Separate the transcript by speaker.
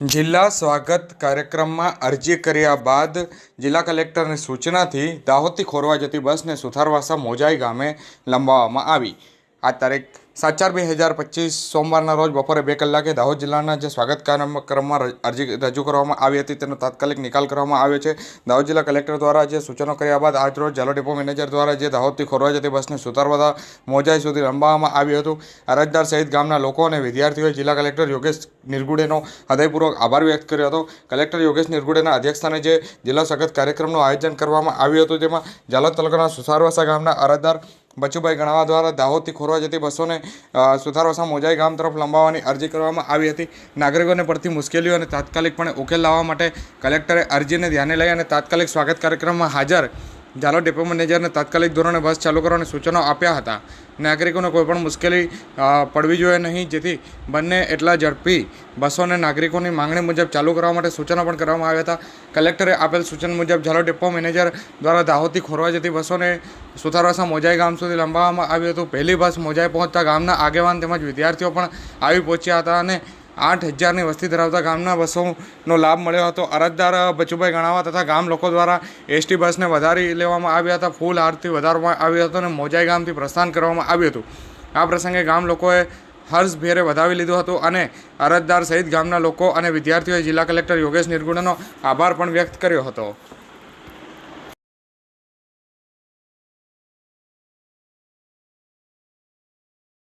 Speaker 1: જિલ્લા સ્વાગત કાર્યક્રમમાં અરજી કર્યા બાદ જિલ્લા કલેક્ટરની સૂચનાથી દાહોદથી ખોરવા જતી બસને સુથારવાસા મોજાઈ ગામે લંબાવવામાં આવી. આ તારીખ સાત ચાર બે હજાર પચીસ સોમવારના રોજ બપોરે બે કલાકે દાહોદ જિલ્લાના જે સ્વાગત કાર્યક્રમમાં અરજી રજૂ કરવામાં આવી હતી તેનો તાત્કાલિક નિકાલ કરવામાં આવ્યો છે. દાહોદ જિલ્લા કલેક્ટર દ્વારા જે સૂચનો કર્યા બાદ આજ રોજ ઝાલો ડેપો મેનેજર દ્વારા જે દાહોદથી ખોરવા જતી બસને સુતારવાદા મોજાઈ સુધી લંબાવવામાં આવ્યું હતું. અરજદાર સહિત ગામના લોકો અને વિદ્યાર્થીઓએ જિલ્લા કલેક્ટર યોગેશ નિર્ગુડેનો હૃદયપૂર્વક આભાર વ્યક્ત કર્યો હતો. કલેક્ટર યોગેશ નિર્ગુડેના અધ્યક્ષસ્થાને જે જિલ્લા સ્વાગત કાર્યક્રમનું આયોજન કરવામાં આવ્યું હતું જેમાં જાલોદ તાલુકાના સુસારવાસા ગામના અરજદાર બચુભાઈ ગણાવા દ્વારા દાહોદથી ખોરવા જતી બસોને સુથારવાસા મોજાઈ ગામ તરફ લંબાવવાની અરજી કરવામાં આવી હતી. નાગરિકોને પડતી મુશ્કેલીઓ અને તાત્કાલિકપણે ઉકેલ લાવવા માટે કલેક્ટરે અરજીને ધ્યાને લઈ અને તાત્કાલિક સ્વાગત કાર્યક્રમમાં હાજર ઝાલોદ ડેપો મેનેજરને તાત્કાલિક ધોરણે બસ ચાલુ કરવાની સૂચનો આપ્યા હતા. નાગરિકોને કોઈપણ મુશ્કેલી પડવી જોઈએ નહીં, જેથી બંને એટલા ઝડપી બસોને નાગરિકોની માંગણી મુજબ ચાલુ કરવા માટે સૂચનો પણ કરવામાં આવ્યા હતા. કલેક્ટરે આપેલ સૂચન મુજબ ઝાલોદ ડેપો મેનેજર દ્વારા દાહોદથી ખોરવા જતી બસોને સુથારવાસા મોજાઈ ગામ સુધી લંબાવવામાં આવ્યું હતું. પહેલી બસ મોજાઈ પહોંચતા ગામના આગેવાન તેમજ વિદ્યાર્થીઓ પણ આવી પહોંચ્યા હતા અને આઠ હજારની વસ્તી ધરાવતા ગામના બસોનો લાભ મળ્યો હતો. અરજદાર બચુભાઈ ગણાવા તથા ગામ લોકો દ્વારા એસટી બસને વધારી લેવામાં આવ્યા હતા. ફૂલ આરતી વધારવામાં આવ્યો હતો અને મોજાઈ ગામથી પ્રસ્થાન કરવામાં આવ્યું હતું. આ પ્રસંગે ગામ લોકોએ હર્ષભેરે વધાવી લીધું હતું અને અરજદાર સહિત ગામના લોકો અને વિદ્યાર્થીઓએ જિલ્લા કલેક્ટર યોગેશ નિર્ગુણનો આભાર પણ વ્યક્ત કર્યો હતો.